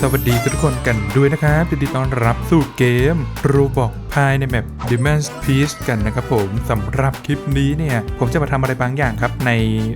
สวัสดีทุกคนกันด้วยนะครับยินดีต้อนรับสู่เกมรูบอกภายในแมป Demon's Peace กันนะครับผมสำหรับคลิปนี้เนี่ย ผมจะมาทำอะไรบางอย่างครับ ใน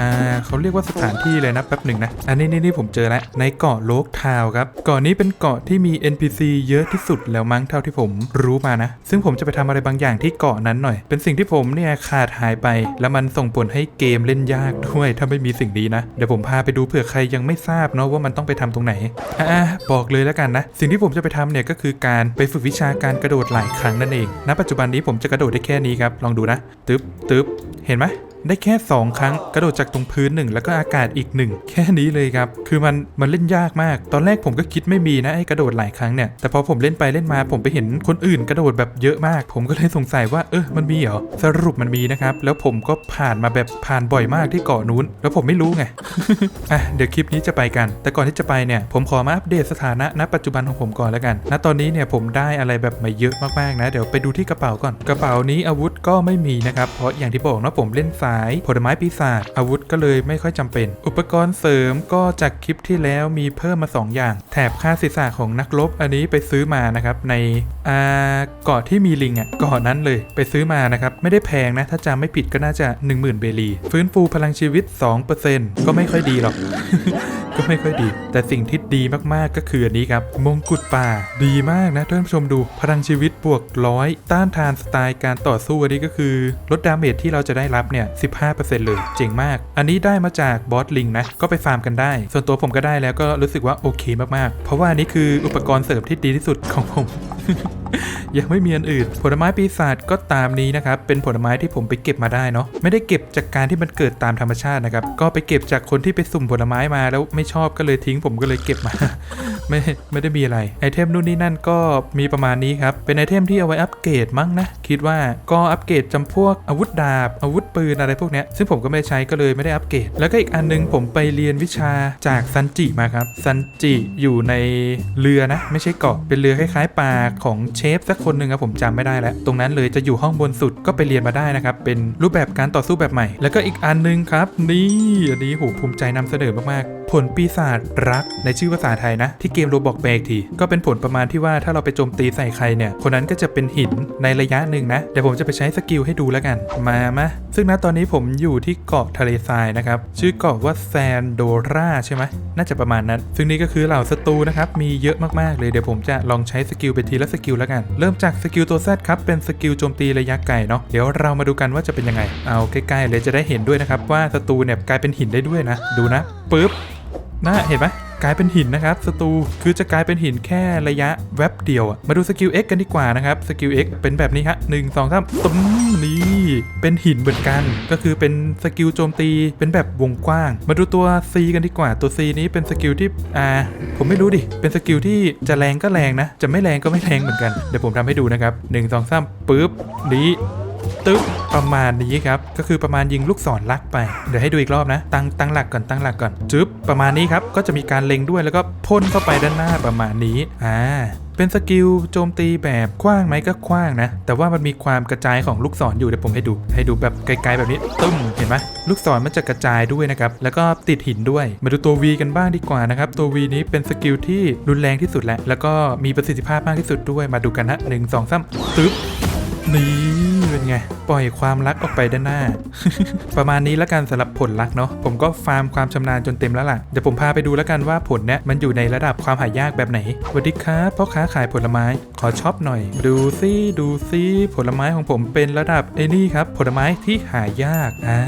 อ่าเขาเรียกว่าสถานที่เลยนะแป๊บหนึ่งนะ อันนี้นี่นี่ผมเจอแล้วในเกาะโลกทาวครับเกาะนี้เป็นเกาะที่มี NPC เยอะที่สุดแล้วมั้งเท่าที่ผมรู้มานะ ซึ่งผมจะไปทำอะไรบางอย่างที่เกาะนั้นหน่อย เป็นสิ่งที่ผมเนี่ยขาดหายไป แล้วมันส่งผลให้เกมเล่นยากด้วยถ้าไม่มีสิ่งนี้นะเดี๋ยวผมพาไปดูเผื่อใครยังไม่ทราบเนาะว่ามันต้องไปทำตรงไหนอะบอกเลยแล้วกันนะ สิ่งที่ผมจะไปทำเนี่ยก็คือการไปฝึกวิชาการกระโดดหลายครั้งนั่นเองณปัจจุบันนี้ผมจะกระโดดได้แค่นี้ครับลองดูนะตึ๊บตึ๊บเห็นไหมได้แค่ 2 ครั้งกระโดดจากตรงพื้นหนึ่งแล้วก็อากาศอีกหนึ่งแค่นี้เลยครับ คือมันมันเล่นยากมาก ตอนแรกผมก็คิดไม่มีนะไอ้กระโดดหลายครั้งเนี่ยแต่พอผมเล่นไปเล่นมาผมไปเห็นคนอื่นกระโดดแบบเยอะมาก ผมก็เลยสงสัยว่าเออมันมีเหรอสรุปมันมีนะครับ แล้วผมก็ผ่านมาแบบผ่านบ่อยมากที่เกาะนู้น แล้วผมไม่รู้ไงอะเดี๋ยวคลิปนี้จะไปกัน แต่ก่อนที่จะไปเนี่ยผมขอมาอัปเดตสถานะณปัจจุบันของผมก่อนแล้วกันณตอนนี้เนี่ยผมได้อะไรแบบมาเยอะมากๆนะ เดี๋ยวไปดูที่กระเป๋าก่อนกระเป๋านี้อาวุธก็ไม่มีนะครับเพราะอย่างที่บอกนะผมเล่นสายผลไม้ปีศาจอาวุธก็เลยไม่ค่อยจำเป็น อุปกรณ์เสริมก็จากคลิปที่แล้วมีเพิ่มมา 2 อย่าง แถบค่าศีรษะของนักรบอันนี้ไปซื้อมานะครับในอ่าเกาะที่มีลิงอะเกาะนั้นเลยไปซื้อมานะครับไม่ได้แพงนะ ถ้าจำไม่ผิดก็น่าจะ 10,000 เบลี ฟื้นฟูพลังชีวิต 2%ก็ไม่ค่อยดีหรอกก็ไม่ค่อยดี แต่สิ่งที่ดีมากๆก็คืออันนี้ครับ มงกุฎป่า ดีมากนะท่านผู้ชมดู พลังชีวิตบวกร้อยต้านทานสไตล์การต่อสู้อันนี้ก็คือ ลดดาเมจที่เราจะได้รับเนี่ย 15%เลย เจ๋งมาก อันนี้ได้มาจากบอสลิงนะ ก็ไปฟาร์มกันได้ ส่วนตัวผมก็ได้แล้วก็รู้สึกว่าโอเคมากๆ เพราะว่าอันนี้คืออุปกรณ์เสริมที่ดีที่สุดของผม ยังไม่มีอันอื่น ผลไม้ปีศาจก็ตามนี้นะครับ เป็นผลไม้ที่ผมไปเก็บมาได้เนาะ ไม่ได้เก็บจากการที่มันเกิดตามธรรมชาตินะครับ ก็ไปเก็บจากคนที่ไปสุ่มผลไม้มาแล้วไม่ชอบก็เลยทิ้งผมก็เลยเก็บมา ไม่ไม่ได้มีอะไร ไอเทมนู่นนี่นั่นก็มีประมาณนี้ครับ เป็นไอเทมที่เอาไว้อัปเกรดมั้งนะ คิดว่าก็อัปเกรดจำพวกอาวุธดาบ อาวุธปืนอะไรพวกเนี้ย ซึ่งผมก็ไม่ใช้ก็เลยไม่ได้อัปเกรด แล้วก็อีกอันนึงผมไปเรียนวิชาจากซันจิมาครับ ซันจิอยู่ในเรือนะ ไม่ใช่เกาะ เป็นเรือคล้ายๆปลาของเชฟสักคนหนึ่งครับผมจำไม่ได้แล้ว ตรงนั้นเลยจะอยู่ห้องบนสุดก็ไปเรียนมาได้นะครับ เป็นรูปแบบการต่อสู้แบบใหม่ แล้วก็อีกอันนึงครับ นี่อันนี้โหภูมิใจนำเสนอมากๆ ผลปีศาจรักในชื่อภาษาไทยนะ ที่เกมโรบอกแปลอีกที ก็เป็นผลประมาณที่ว่าถ้าเราไปโจมตีใส่ใครเนี่ย คนนั้นก็จะเป็นหินในระยะหนึ่งนะ เดี๋ยวผมจะไปใช้สกิลให้ดูแล้วกัน มามาซึ่งณตอนนี้ผมอยู่ที่เกาะทะเลทรายนะครับ ชื่อเกาะว่าแซนโดราใช่ไหมน่าจะประมาณนั้น ซึ่งนี่ก็คือเหล่าศัตรูนะครับ มีเยอะมากๆเลยเดี๋ยวผมจะลองใช้สกิลไปทีละสกิลแล้วกัน เริ่มจากสกิลตัวแซดครับ เป็นสกิลโจมตีระยะไกลเนาะ เดี๋ยวเรามาดูกันว่าจะเป็นยังไง เอาใกล้ๆเลยจะได้เห็นด้วยนะครับว่าศัตรูเนี่ยกลายเป็นหินได้ด้วยนะ ดูนะปึ๊บ น่าเห็นไหมกลายเป็นหินนะครับศัตรูคือจะกลายเป็นหินแค่ระยะแวบเดียว มาดูสกิล X กันดีกว่านะครับสกิล X เป็นแบบนี้ฮะหนึ่งสองสามตุ้มนี่เป็นหินเหมือนกัน ก็คือเป็นสกิลโจมตีเป็นแบบวงกว้าง มาดูตัว C กันดีกว่าตัว C นี้เป็นสกิลที่อ่าผมไม่รู้ดิเป็นสกิลที่จะแรงก็แรงนะ จะไม่แรงก็ไม่แรงเหมือนกันเดี๋ยวผมทำให้ดูนะครับหนึ่งสองสามปึ๊บนี้ ตึ๊บประมาณนี้ครับ ก็คือประมาณยิงลูกศรลักไป เดี๋ยวให้ดูอีกรอบนะ ตั้งตั้งหลักก่อนตั้งหลักก่อนจึ๊บประมาณนี้ครับ ก็จะมีการเล็งด้วยแล้วก็พ่นเข้าไปด้านหน้าประมาณนี้อ่าเป็นสกิลโจมตีแบบกว้างไหมก็กว้างนะ แต่ว่ามันมีความกระจายของลูกศรอยู่เดี๋ยวผมให้ดู ให้ดูแบบไกลๆแบบนี้ตึ้มเห็นไหมลูกศรมันจะกระจายด้วยนะครับ แล้วก็ติดหินด้วย มาดูตัว V กันบ้างดีกว่านะครับ ตัว V นี้เป็นสกิลที่รุนแรงที่สุดแหละแล้วก็มีประสิทธิภาพมากที่สุดด้วยมาดูกันนะหนึ่งสองสามตึ๊บนี่ เป็นไง ปล่อยความรักออกไปด้านหน้า ประมาณนี้แล้วกันสำหรับผลลักเนาะผมก็ฟาร์มความชำนาญจนเต็มแล้วล่ะเดี๋ยวผมพาไปดูแล้วกันว่าผลเนี้ยมันอยู่ในระดับความหายากแบบไหนสวัสดีครับพ่อค้าขายผลไม้ขอช็อปหน่อย ดูซิดูซิผลไม้ของผมเป็นระดับไอ้นี่ครับผลไม้ที่หายากอ่า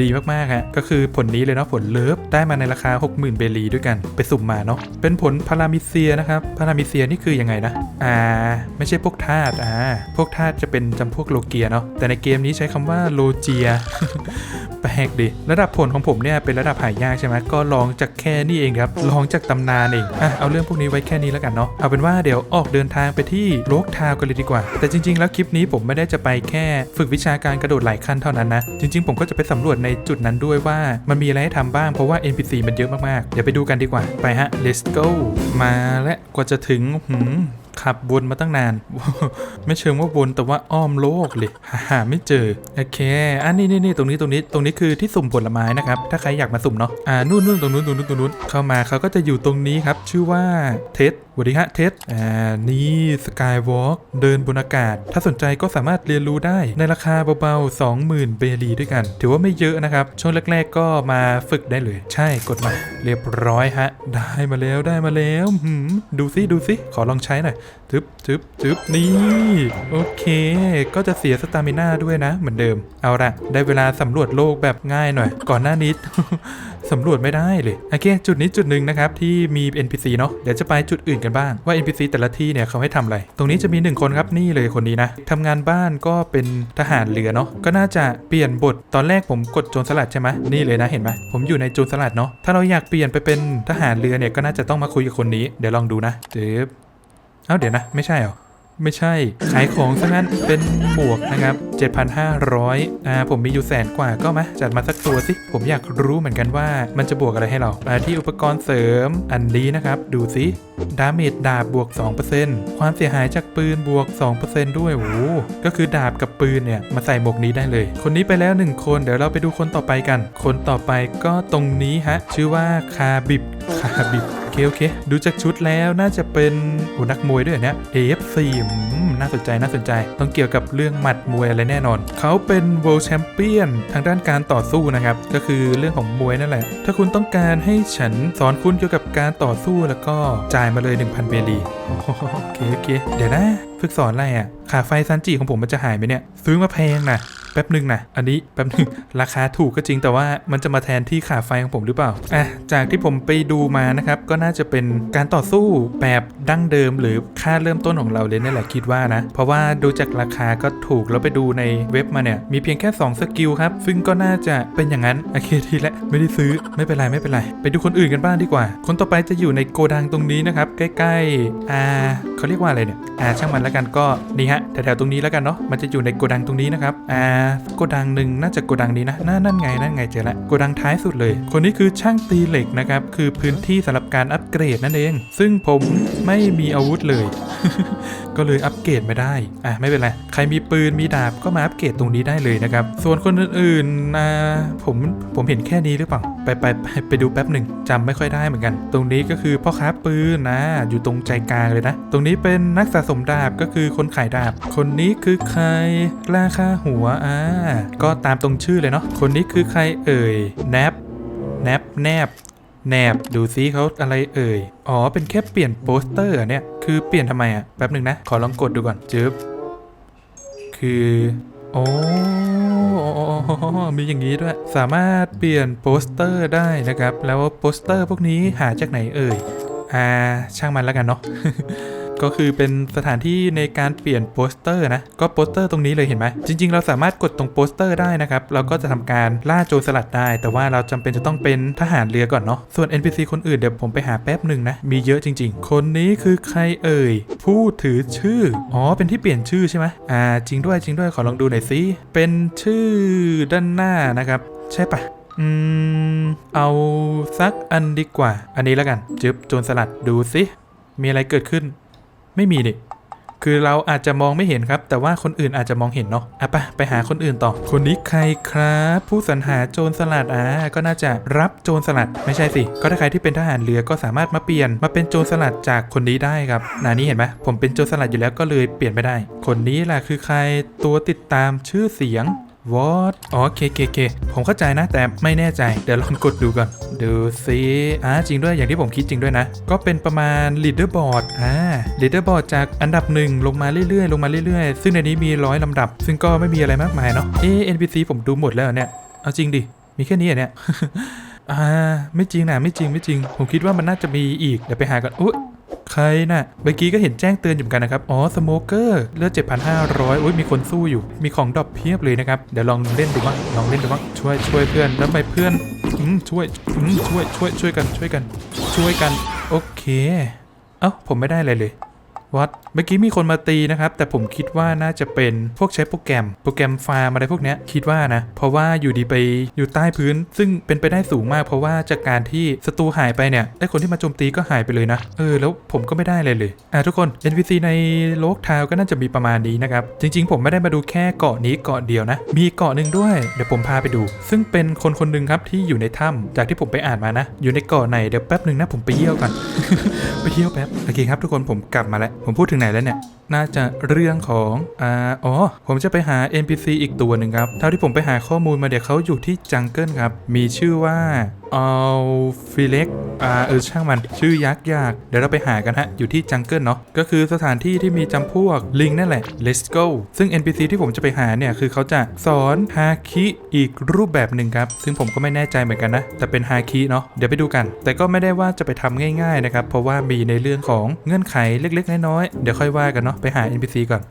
ดีมากๆฮะก็คือผลนี้เลยเนาะผลเลิฟได้มาในราคา 60,000 เบลีด้วยกันไปสุ่มมาเนาะเป็นผลพารามิเซียนะครับพารามิเซียนี่คือยังไงนะอ่า ไม่ใช่พวกธาตุอ่าพวกธาตุจะเป็นจำพวกโลเกียเนาะแต่ในเกมนี้ใช้คำว่าโลเจียแปลกดิระดับผลของผมเนี่ยเป็นระดับหายากใช่ไหมก็ลองจากแค่นี้เองครับลองจากตำนานเองอะเอาเรื่องพวกนี้ไว้แค่นี้แล้วกันเนาะเอาเป็นว่าเดี๋ยวออกเดินทางไปที่โลกทาวกันเลยดีกว่า แต่จริง ๆ แล้วคลิปนี้ผมไม่ได้จะไปแค่ฝึกวิชาการกระโดดหลายขั้นเท่านั้นนะจริง ๆ ผมก็จะไปสำรวจในจุดนั้นด้วยว่ามันมีอะไรให้ทำบ้างเพราะว่า NPC มันเยอะมากๆเดี๋ยวไปดูกันดีกว่าไปฮะ let's go มาและกว่าจะถึงหืม ขับวนมาตั้งนาน ไม่เชิงว่าวนแต่ว่าอ้อมโลกเลยหาหาไม่เจอโอเคอันนี้นี่นี่ตรงนี้ตรงนี้ตรงนี้คือที่สุ่มผลไม้นะครับถ้าใครอยากมาสุ่มเนาะอ่านู่นนู่นตรงนู้นตรงนู้นตรงนู้นเข้ามาเขาก็จะอยู่ตรงนี้ครับ ชื่อว่าเท็ สวัสดีฮะเท็ดอ่า นี่สกายวอล์กเดินบนอากาศ ถ้าสนใจก็สามารถเรียนรู้ได้ในราคาเบาๆ 20,000 เบลีด้วยกัน ถือว่าไม่เยอะนะครับ ช่วงแรกๆก็มาฝึกได้เลย ใช่กดมา เรียบร้อยฮะ ได้มาแล้วได้มาแล้วหืมดูซิดูซิขอลองใช้หน่อยทึบทึบทึบนี่ โอเค ก็จะเสียสตามิน่าด้วยนะ เหมือนเดิม เอาละได้เวลาสำรวจโลกแบบง่ายหน่อย ก่อนหน้านี้ สำรวจไม่ได้เลยโอเค จุดนี้จุดหนึ่งนะครับที่มี NPC เนาะเดี๋ยวจะไปจุดอื่นกันบ้างว่า NPC แต่ละที่เนี่ยเขาให้ทำอะไร ตรงนี้จะมีหนึ่งคนครับนี่เลยคนนี้นะทำงานบ้านก็เป็นทหารเรือเนาะก็น่าจะเปลี่ยนบทตอนแรกผมกดโจรสลัดใช่ไหมนี่เลยนะเห็นไหมผมอยู่ในโจรสลัดเนาะถ้าเราอยากเปลี่ยนไปเป็นทหารเรือเนี่ยก็น่าจะต้องมาคุยกับคนนี้เดี๋ยวลองดูนะเจ็บเอ้าเดี๋ยวนะไม่ใช่เหรอ ไม่ใช่ ขายของซะงั้นเป็นหมวกนะครับ 7,500 อ่า ผมมีอยู่แสนกว่าก็มาจัดมาสักตัวสิ ผมอยากรู้เหมือนกันว่ามันจะบวกอะไรให้เรามาที่อุปกรณ์เสริมอันนี้นะครับ ดูสิดาเมจดาบบวก 2%ความเสียหายจากปืนบวก 2%ด้วยโอ้โหก็คือดาบกับปืนเนี่ย มาใส่หมวกนี้ได้เลย คนนี้ไปแล้ว 1 คนเดี๋ยวเราไปดูคนต่อไปกัน คนต่อไปก็ตรงนี้ฮะ ชื่อว่าคาบิบคาบิบ เคโอเค ดูจากชุดแล้วน่าจะเป็นโอ้นักมวยด้วยเหรอเนี่ย AFC น่าสนใจน่าสนใจ ต้องเกี่ยวกับเรื่องหมัดมวยอะไรแน่นอน เขาเป็น World Champion ทางด้านการต่อสู้นะครับ ก็คือเรื่องของมวยนั่นแหละ ถ้าคุณต้องการให้ฉันสอนคุณเกี่ยวกับการต่อสู้แล้วก็จ่ายมาเลย 1,000เบลีโอ้โหโอเคโอเค เดี๋ยวนะ ฝึกสอนอะไรอะ ขาไฟซันจิของผมมันจะหายไหมเนี่ย ซื้อมาแพงนะแป๊บหนึ่งนะ อันนี้แป๊บหนึ่งราคาถูกก็จริงแต่ว่ามันจะมาแทนที่ขาไฟของผมหรือเปล่า อะ จากที่ผมไปดูมานะครับ ก็น่าจะเป็นการต่อสู้แบบดั้งเดิม หรือค่าเริ่มต้นของเราเลยนี่แหละคิดว่านะ เพราะว่าดูจากราคาก็ถูกแล้วไปดูในเว็บมาเนี่ย มีเพียงแค่ 2 สกิลครับ ซึ่งก็น่าจะเป็นอย่างนั้น โอเคทีละไม่ได้ซื้อไม่เป็นไรไม่เป็นไร ไปดูคนอื่นกันบ้างดีกว่า คนต่อไปจะอยู่ในโกดังตรงนี้นะครับ ใกล้ๆ อ่าเขาเรียกว่าอะไรเนี่ย อ่าช่างมันแล้วกันก็นี่ฮะแถวๆตรงนี้แล้วกันเนาะมันจะอยู่ในโกดังตรงนี้นะครับอ่าโกดังหนึ่งน่าจะโกดังนี้นะน่านั่นไงนั่นไงเจอละโกดังท้ายสุดเลย คนนี้คือช่างตีเหล็กนะครับคือพื้นที่สำหรับการอัปเกรดนั่นเอง ซึ่งผมไม่มีอาวุธเลย ก็เลยอัปเกรดไม่ได้อะไม่เป็นไรใครมีปืนมีดาบก็มาอัปเกรดตรงนี้ได้เลยนะครับส่วนคนอื่นๆนะผมผมเห็นแค่นี้หรือเปล่าไปไปไปไปดูแป๊บหนึ่งจำไม่ค่อยได้เหมือนกัน ตรงนี้ก็คือพ่อค้าปืนนะ อยู่ตรงใจกลางเลยนะ ตรงนี้เป็นนักสะสมดาบก็คือคนขายดาบคนนี้คือใครกล้าค่าหัวอ่าก็ตามตรงชื่อเลยเนาะ คนนี้คือใครเอ่ย แนบ แนบ แนบ แนบ ดูซิเขาอะไรเอ่ย อ๋อ เป็นแค่เปลี่ยนโปสเตอร์เนี่ย คือเปลี่ยนทำไมอะแป๊บหนึ่งนะ ขอลองกดดูก่อน จึ๊บ คือ โอ้มีอย่างนี้ด้วย สามารถเปลี่ยนโปสเตอร์ได้นะครับ แล้วโปสเตอร์พวกนี้หาจากไหนเอ่ย อ่า ช่างมันแล้วกันเนาะ ก็คือเป็นสถานที่ในการเปลี่ยนโปสเตอร์นะ ก็โปสเตอร์ตรงนี้เลยเห็นไหม จริง ๆ เราสามารถกดตรงโปสเตอร์ได้นะครับ เราก็จะทำการล่าโจรสลัดได้ แต่ว่าเราจำเป็นจะต้องเป็นทหารเรือก่อนเนาะ ส่วน NPC คนอื่นเดี๋ยวผมไปหาแป๊บหนึ่งนะ มีเยอะจริง ๆ คนนี้คือใครเอ่ย ผู้ถือชื่อ อ๋อ เป็นที่เปลี่ยนชื่อใช่ไหมอ่า จริงด้วย จริงด้วย ขอลองดูหน่อยสิ เป็นชื่อด้านหน้านะครับ ใช่ปะอืม เอาสักอันดีกว่า อันนี้แล้วกัน จึบโจรสลัดดูสิ มีอะไรเกิดขึ้น ไม่มีดิคือเราอาจจะมองไม่เห็นครับ แต่ว่าคนอื่นอาจจะมองเห็นเนาะอะไปไปหาคนอื่นต่อ คนนี้ใครครับ ผู้สรรหาโจรสลัดอ่าก็น่าจะรับโจรสลัดไม่ใช่สิ ก็ถ้าใครที่เป็นทหารเรือก็สามารถมาเปลี่ยนมาเป็นโจรสลัดจากคนนี้ได้ครับนานี้เห็นไหมผมเป็นโจรสลัดอยู่แล้วก็เลยเปลี่ยนไม่ได้ คนนี้แหละคือใครตัวติดตามชื่อเสียง วอตอ๋อเคเคเคผมเข้าใจนะ แต่ไม่แน่ใจ เดี๋ยวลองกดดูก่อน ดูซิอ่าจริงด้วยอย่างที่ผมคิดจริงด้วยนะ ก็เป็นประมาณ leaderboard อ่า leaderboard จากอันดับหนึ่งลงมาเรื่อยๆ ลงมาเรื่อยๆ ซึ่งในนี้มีร้อยลำดับ ซึ่งก็ไม่มีอะไรมากมายเนาะ เอ NPC ผมดูหมดแล้วเนี่ย เอาจริงดิ มีแค่นี้เนี่ยอ่าไม่จริงนะไม่จริงไม่จริง ผมคิดว่ามันน่าจะมีอีก เดี๋ยวไปหากันอุ๊ย ใครน่ะเมื่อกี้ก็เห็นแจ้งเตือนอยู่เหมือนกันนะครับ อ๋อ สโมเกอร์เลือด 7,500โอ้ย มีคนสู้อยู่ มีของดรอปเพียบเลยนะครับ เดี๋ยวลองเล่นดูบ้างลองเล่นดูบ้างช่วยช่วยเพื่อน แล้วไปเพื่อนอืมช่วยอืมช่วยช่วยช่วยกันช่วยกัน ช่วยกัน โอเค เอ้า ผมไม่ได้อะไรเลย วัดเมื่อกี้มีคนมาตีนะครับ แต่ผมคิดว่าน่าจะเป็นพวกใช้โปรแกรม โปรแกรมฟาร์มอะไรพวกเนี้ยคิดว่านะ เพราะว่าอยู่ดีไปอยู่ใต้พื้น ซึ่งเป็นไปได้สูงมาก เพราะว่าจากการที่ศัตรูหายไปเนี่ยไอคนที่มาโจมตีก็หายไปเลยนะ เออแล้วผมก็ไม่ได้เลยเลย อะทุกคน NPC ในโลกทาวก็น่าจะมีประมาณนี้นะครับ จริง ๆ ผมไม่ได้มาดูแค่เกาะนี้เกาะเดียวนะ มีเกาะหนึ่งด้วยเดี๋ยวผมพาไปดู ซึ่งเป็นคนคนหนึ่งครับที่อยู่ในถ้ำจากที่ผมไปอ่านมานะ อยู่ในเกาะไหนเดี๋ยวแป๊บหนึ่งนะผมไปเยี่ยวก่อนไปเที่ยวแป๊บโอเคครับทุกคนผมกลับมาแล้วผมพูดถึงไหนแล้วเนี่ยน่าจะเรื่องของอ่าอ๋อ ผมจะไปหา NPC อีกตัวหนึ่งครับ เท่าที่ผมไปหาข้อมูลมาเดี๋ยวเขาอยู่ที่จังเกิลครับ มีชื่อว่าอัลฟิเล็กอ่าเออช่างมันชื่อยักษ์ยาก เดี๋ยวเราไปหากันฮะ อยู่ที่จังเกิลเนาะก็คือสถานที่ที่มีจำพวกลิงนั่นแหละ let's go ซึ่ง NPC ที่ผมจะไปหาเนี่ย คือเขาจะสอนฮาคิอีกรูปแบบหนึ่งครับ ซึ่งผมก็ไม่แน่ใจเหมือนกันนะ แต่เป็นฮาคิเนาะเดี๋ยวไปดูกัน แต่ก็ไม่ได้ว่าจะไปทำง่าย ๆนะครับ เพราะว่ามีในเรื่องของเงื่อนไขเล็กๆน้อยๆเดี๋ยวค่อยว่ากันเนาะไปหา NPC ก่อน